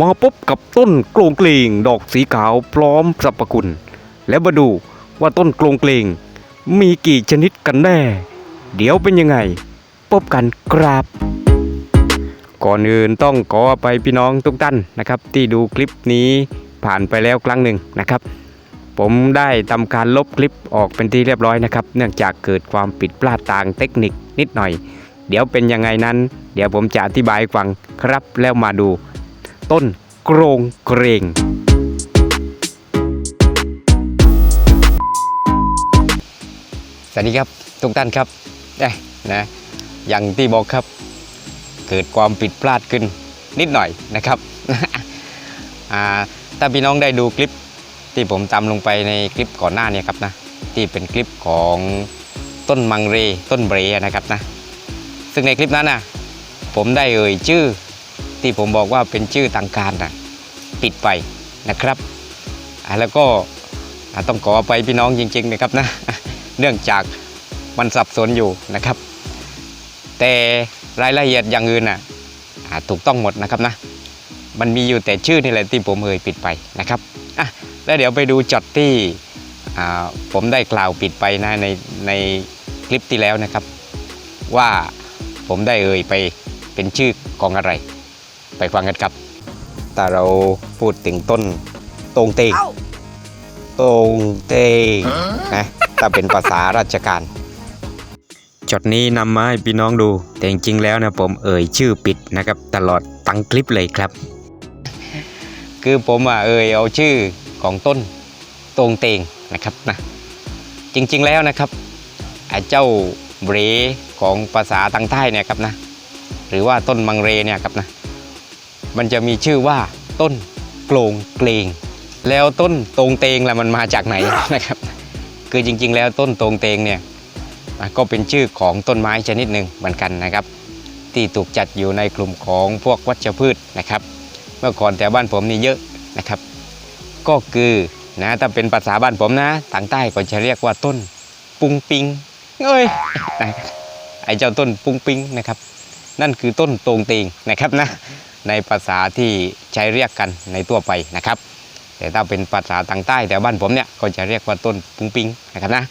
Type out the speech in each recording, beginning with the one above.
มาพบกับต้นโกลงเกลงดอกสีขาวพร้อมสรรพคุณ แล้วมาดูว่าต้นโกลงเกลงมีกี่ชนิดกันแน่ เดี๋ยวเป็นยังไง พบกันครับ ก่อนอื่นต้องขอไปพี่น้องทุกท่านนะครับ ที่ดูคลิปนี้ผ่านไปแล้วครั้งหนึ่งนะครับ ผมได้ทำการลบคลิปออกเป็นที่เรียบร้อยนะครับ เนื่องจากเกิดความผิดพลาดทางเทคนิคนิดหน่อย เดี๋ยวเป็นยังไงนั้น เดี๋ยวผมจะอธิบายฟังครับแล้วมาดู ต้นโกรงเกรงสวัสดีครับทุกท่านครับเอ้นะอย่างที่บอกครับ เกิดความผิดพลาดขึ้นนิดหน่อยนะครับถ้าพี่น้องได้ดูคลิปที่ผมตามลงไปในคลิปก่อนหน้านี้ครับนะที่เป็นคลิปของต้นมังเรต้นเบรนะครับนะซึ่งในคลิปนั้นนะผมได้เอ่ยชื่อ ที่ผมบอกว่าเป็นชื่อทางการนะปิดไปนะครับ แล้วก็ต้องขอไปพี่น้องจริง ๆ นะครับนะเนื่องจากมันสับสนอยู่นะครับ แต่รายละเอียดอย่างอื่นน่ะอ่าถูกต้องหมดนะครับนะ มันมีอยู่แต่ชื่อนี่แหละที่ผมเอ่ยปิดไปนะครับอะแล้วเดี๋ยวไปดูจอดที่ผมได้กล่าวปิดไปนะในในคลิปที่แล้วนะครับ ว่าผมได้เอ่ยไปเป็นชื่อของอะไร ไปฟังกันครับแต่เราพูดถึงต้นตรงเตงตรงเตงนะถ้าเป็นภาษาราชการจดนี้นำมาให้พี่น้องดู แต่จริงๆแล้วนะผมเอ่ยชื่อปิดนะครับ ตลอดตั้งคลิปเลยครับ คือผมอะเอ่ยเอาชื่อของต้นตรงเตงนะครับนะจริงๆแล้วนะครับไอ้เจ้าเบรของภาษาทางใต้เนี่ยครับนะ หรือว่าต้นมังเรเนี่ยครับนะ มันจะมีชื่อว่าต้นโกลงเกลง แล้วต้นตรงเตงล่ะมันมาจากไหนนะครับ คือจริงๆ แล้วต้นตรงเตงเนี่ยก็เป็นชื่อของต้นไม้ชนิดหนึ่งเหมือนกันนะครับ ที่ถูกจัดอยู่ในกลุ่มของพวกวัชพืชนะครับ เมื่อก่อนแถวบ้านผมนี่เยอะนะครับ ก็คือนะถ้าเป็นภาษาบ้านผมนะทางใต้ก็จะเรียกว่าต้นปุงปิงเอ้ยไอ้เจ้าต้นปุงปิงนะครับ นั่นคือต้นตรงเตงนะครับนะ ในภาษาที่ใช้เรียกกันในทั่วไปนะครับ แต่ถ้าเป็นภาษาทางใต้แถวบ้านผมเนี่ยก็จะเรียกว่าต้นปุ้งปิงนะครับนะ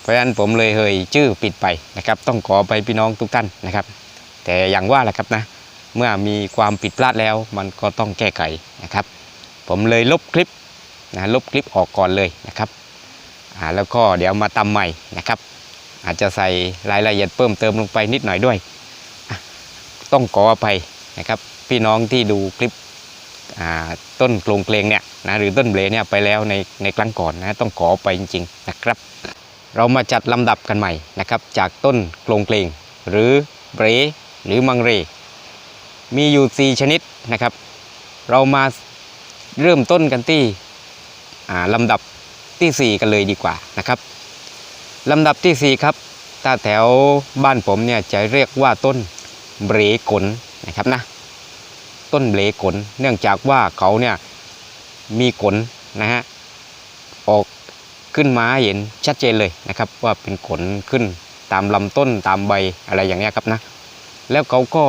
เพราะฉะนั้นผมเลยเฮยชื่อปิดไปนะครับ ต้องขอไปพี่น้องทุกท่านนะครับ แต่อย่างว่าแหละครับนะเมื่อมีความผิดพลาดแล้วมันก็ต้องแก้ไขนะครับ ผมเลยลบคลิปนะลบคลิปออกก่อนเลยนะครับแล้วก็เดี๋ยวมาตำใหม่นะครับ อาจจะใส่รายละเอียดเพิ่มเติมลงไปนิดหน่อยด้วย ต้องขออภัยนะครับ พี่น้องที่ดูคลิปต้นโกลงเกลงเนี่ยนะหรือต้นเบลเนี่ยไปแล้วในในครั้งก่อนนะต้องขอไปจริงๆนะครับ เรามาจัดลำดับกันใหม่นะครับจากต้นโกลงเกลง หรือเบรหรือมังเร มีอยู่ 4 ชนิดนะครับ เรามาเริ่มต้นกันที่อ่าลำดับทีสี่ 4 กันเลยดีกว่านะครับลำดับทีสี่ 4 ครับถ้าแถวบ้านผมเนี่ยจะเรียกว่าต้นเบรกลนะครับนะ ต้นเบรกลเนื่องจากว่าเขาเนี่ยมีขนนะฮะออกขึ้นมาเห็นชัดเจนเลยนะครับ ว่าเป็นขนขึ้นตามลำต้นตามใบอะไรอย่างเงี้ยครับนะแล้วเขาก็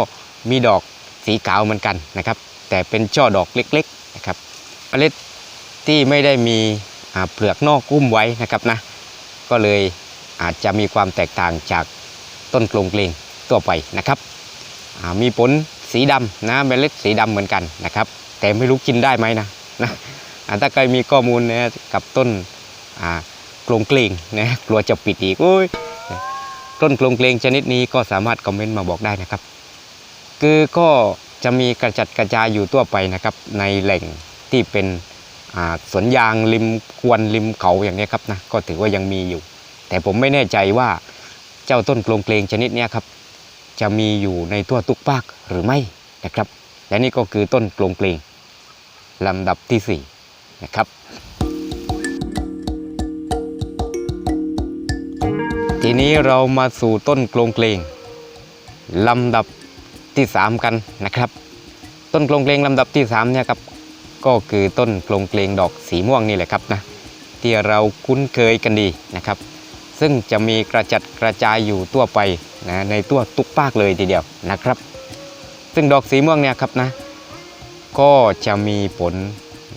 มีดอกสีขาวเหมือนกันนะครับ แต่เป็นช่อดอกเล็กๆนะครับเมล็ดที่ไม่ได้มีเปลือกนอกกุ้มไว้นะครับนะก็เลยอาจจะมีความแตกต่างจากต้นกลงเกลงตัวไปนะครับมีผล สีดำนะเมล็ดสีดำเหมือนกันนะครับ แต่ไม่รู้กินได้ไหมนะนะถ้าใครมีข้อมูลนะกับต้นกลงเกลงนะกลัวจะปิดอีกโอ้ยต้นกลงเกลงชนิดนี้ก็สามารถคอมเมนต์มาบอกได้นะครับ คือก็จะมีกระจัดกระจายอยู่ทั่วไปนะครับ ในแหล่งที่เป็นสวนยางริมควนริมเขาอย่างนี้ครับนะก็ถือว่ายังมีอยู่ แต่ผมไม่แน่ใจว่าเจ้าต้นกลงเกลงชนิดนี้ครับ จะมีอยู่ในทั่วทุกภาคหรือไม่นะครับ และนี่ก็คือต้นโกลงเกลงลำดับที่สี่นะครับทีนี้เรามาสู่ต้นโกลงเกลงลำดับที่ 3 กันนะครับ ต้นกลงเกลงลำดับที่3เนี่ยครับก็คือต้นกลงเกลงดอกสีม่วงนี่แหละครับนะที่เราคุ้นเคยกันดีนะครับ ซึ่งจะมีกระจัดกระจายอยู่ทั่วไป นะในทั่วทุกภาคเลยทีเดียวนะครับ ซึ่งดอกสีม่วงเนี่ยครับนะก็จะมีผล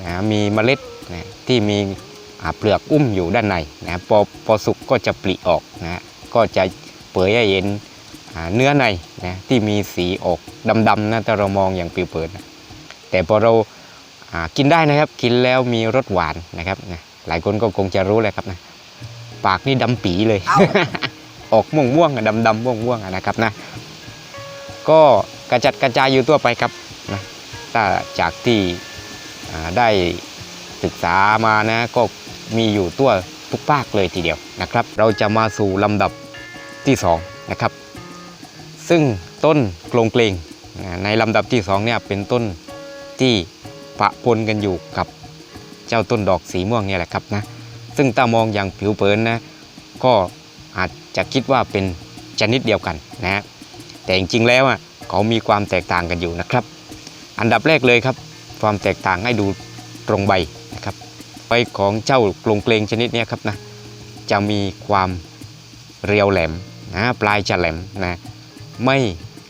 นะมีเมล็ดนะที่มีเปลือกอุ้มอยู่ด้านในนะพอพอสุกก็จะปลิออกนะก็จะเผยให้เห็นเนื้อในนะที่มีสีออกดำๆนะถ้าเรามองอย่างผิวเผินนะแต่พอเราอ่ากินได้นะครับกินแล้วมีรสหวานนะครับนะหลายคนก็คงจะรู้เลยครับนะปากนี่ดำปีเลย ออกม่วงม่วงดำดำม่วงม่วงนะครับนะก็กระจัดกระจายอยู่ทั่วไปครับนะถ้าจากที่ได้ศึกษามานะก็มีอยู่ทั่วทุกภาคเลยทีเดียวนะครับ เราจะมาสู่ลำดับที่สองนะครับซึ่งต้นโกลงเกลงในลำดับที่สองเนี่ยเป็นต้นที่ปะปนกันอยู่กับเจ้าต้นดอกสีม่วงเนี่ยแหละครับนะซึ่งถ้ามองอย่างผิวเผินนะก็อาจ จะคิดว่าเป็นชนิดเดียวกันนะแต่จริงๆแล้วอะเขามีความแตกต่างกันอยู่นะครับ อันดับแรกเลยครับ ความแตกต่างให้ดูตรงใบนะครับใบของเจ้ากลงเกลงชนิดนี้ครับนะจะมีความเรียวแหลมนะปลายจะแหลมนะไม่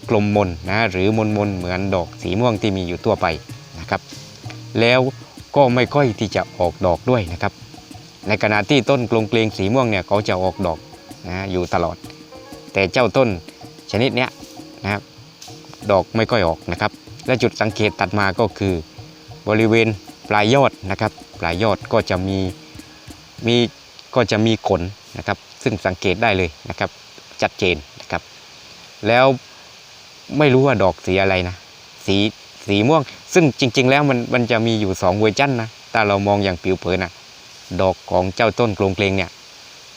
กลมมนนะหรือมนมนเหมือนดอกสีม่วงที่มีอยู่ทั่วไปนะครับ แล้วก็ไม่ค่อยที่จะออกดอกด้วยนะครับ ในขณะที่ต้นกลงเกลงสีม่วงเนี่ยเขาจะออกดอก นะอยู่ตลอด แต่เจ้าต้นชนิดเนี้ยนะครับดอกไม่ค่อยออกนะครับ และจุดสังเกตตัดมาก็คือบริเวณปลายยอดนะครับ ปลายยอดก็จะมีมีก็จะมีขนนะครับ ซึ่งสังเกตได้เลยนะครับชัดเจนนะครับ แล้วไม่รู้ว่าดอกสีอะไรนะ สีสีม่วง ซึ่งจริง ๆ แล้วมันมันจะมีอยู่ 2 เวอร์ชันนะถ้าเรามองอย่างผิวเผินนะดอกของเจ้าต้นโกลงเกลงเนี่ย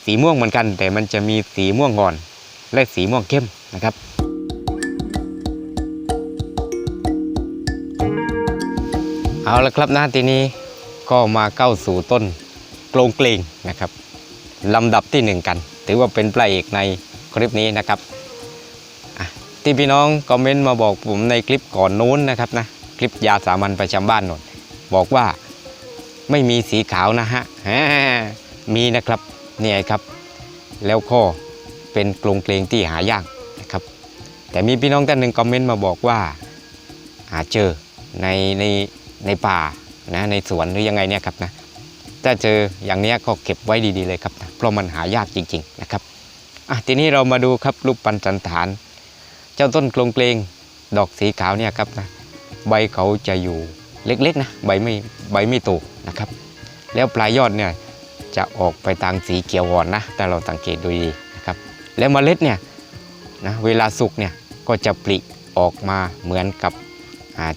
สีม่วงเหมือนกัน แต่มันจะมีสีม่วงอ่อน และสีม่วงเข้มนะครับ เอาละครับนะทีนี้ก็มาเข้าสู่ต้นโกลงเกลงนะครับลำดับที่หนึ่งกัน ถือว่าเป็นพระเอกในคลิปนี้นะครับที่พี่น้องคอมเมนต์มาบอกผมในคลิปก่อนนู้นนะครับนะคลิปยาสามัญประจำบ้านนนบอกว่าไม่มีสีขาวนะฮะมีนะครับ เนี่ยครับ แล้วก็เป็นกลงเกลงที่หายากนะครับ แต่มีพี่น้องท่านหนึ่งคอมเมนต์มาบอกว่า หาเจอในในในป่านะในสวนหรือยังไงเนี่ยครับนะถ้าเจออย่างเนี้ยก็เก็บไว้ดีๆเลยครับนะเพราะมันหายากจริงๆนะครับอะทีนี้เรามาดูครับรูปปันสันฐาน เจ้าต้นกลงเกลงดอกสีขาวเนี่ยครับนะใบเขาจะอยู่เล็กๆนะใบไม่ใบไม่โตนะครับ แล้วปลายยอดเนี่ย จะออกไปทางสีเขียวอ่อนนะถ้าเราสังเกตดูดีนะครับ แล้วเมล็ดเนี่ยนะเวลาสุกเนี่ยก็จะปลิออกมาเหมือนกับ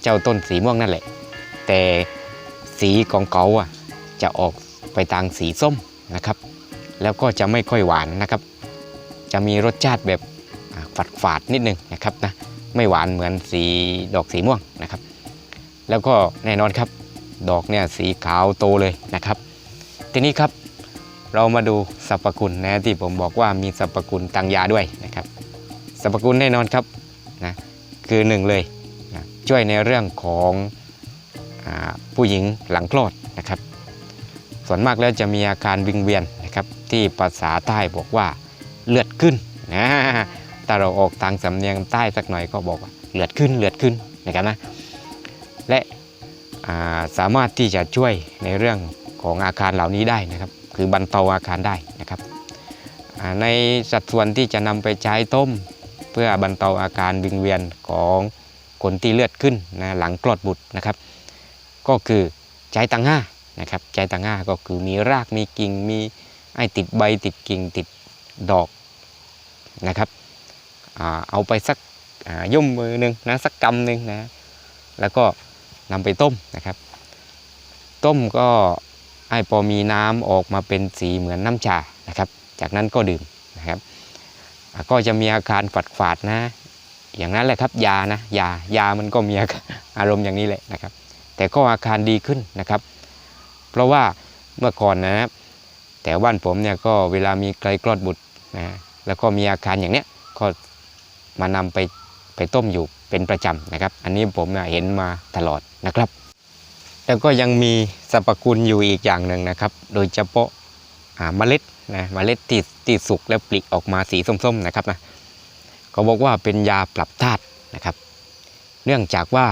เจ้าต้นสีม่วงนั่นแหละ แต่สีของเขาอะจะออกไปทางสีส้มนะครับ แล้วก็จะไม่ค่อยหวานนะครับ จะมีรสชาติแบบอ่าฝาดๆนิดนึงนะครับนะไม่หวานเหมือนสีดอกสีม่วงนะครับ แล้วก็แน่นอนครับ ดอกเนี่ยสีขาวโตเลยนะครับ ทีนี้ครับ เรามาดูสรรพคุณนะที่ผมบอกว่ามีสรรพคุณทางยาด้วยนะครับสรรพคุณแน่นอนครับนะคือหนึ่งเลยนะช่วยในเรื่องของอผู้หญิงหลังคลอดนะครับ ส่วนมากแล้วจะมีอาการวิงเวียนนะครับที่ภาษาใต้บอกว่าเลือดขึ้นนะถ้าเราออกทางสำเนียงใต้สักหน่อยก็บอกว่าเลือดขึ้นเลือดขึ้นนะครับนะและาสามารถที่จะช่วยในเรื่องของอาการเหล่านี้ได้นะครับ คือบรรเทาอาการได้นะครับในสัดส่วนที่จะนำไปใช้ต้ม เพื่อบรรเทาอาการวิงเวียนของคนที่เลือดขึ้นนะหลังคลอดบุตรนะครับ ก็คือใช้ตังห้านะครับใช้ตังห้าก็คือมีรากมีกิ่งมีไอ้ติดใบติดกิ่งติดดอกนะครับอเอาไปสักยุ่มมือหนึ่งนะสักกำหนึ่งนะแล้วก็นำไปต้มนะครับ ต้มก็ ให้พอมีน้ำออกมาเป็นสีเหมือนน้ำชานะครับ จากนั้นก็ดื่มนะครับ ก็จะมีอาการฝาดฝาดๆนะ อย่างนั้นแหละครับยานะยายามันก็มีอารมณ์อย่างนี้แหละนะครับ แต่ก็อาการดีขึ้นนะครับ เพราะว่าเมื่อก่อนนะครับแต่บ้านผมเนี่ยก็เวลามีใครคลอดบุตรนะแล้วก็มีอาการอย่างเนี้ยก็มานำไปไปต้มอยู่เป็นประจำนะครับ อันนี้ผมเห็นมาตลอดนะครับ แล้วก็ยังมีสรรพคุณอยู่อีกอย่างหนึ่งนะครับ โดยเฉพาะเมล็ดนะเมล็ดที่ที่สุกแล้วปลิออกมาสีส้มๆนะครับนะเขาบอกว่าเป็นยาปรับธาตุนะครับ เนื่องจากว่า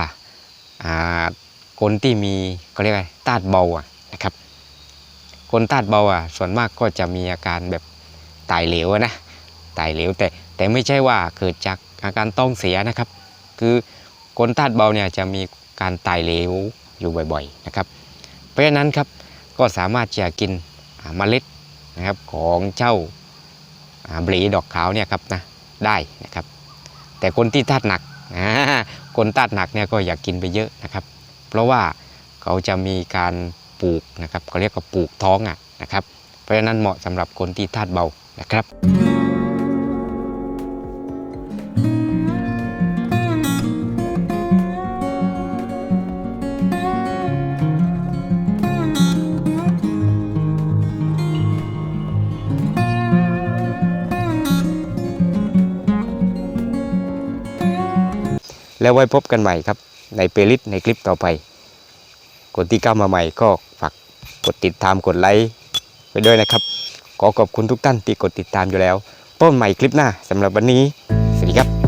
คนที่มีเขาเรียกอะไรธาตุเบาอะนะครับ คนธาตุเบาอะส่วนมากก็จะมีอาการแบบไตเหลวอะนะไตเหลวแต่แต่ไม่ใช่ว่าเกิดจากอาการต้องเสียนะครับ คือคนธาตุเบาเนี่ยจะมีการไตเหลว อยู่บ่อยๆนะครับ เพราะฉะนั้นครับก็สามารถจะกินเมล็ดนะครับของเจ้าบลีดอกขาวเนี่ยครับนะได้นะครับ แต่คนที่ธาตุหนักคนธาตุหนักเนี่ยก็อยากกินไปเยอะนะครับ เพราะว่าเขาจะมีการปลูกนะครับเขาเรียกว่าปลูกท้องอะนะครับ เพราะฉะนั้นเหมาะสำหรับคนที่ธาตุเบานะครับ แล้วไว้พบกันใหม่ครับ ในเปลิสในคลิปต่อไป คนที่เข้ามาใหม่ก็ฝากกดติดตามกดไลค์ไปด้วยนะครับ ขอขอบคุณทุกท่านที่กดติดตามอยู่แล้วพบใหม่คลิปหน้าสำหรับวันนี้ สวัสดีครับ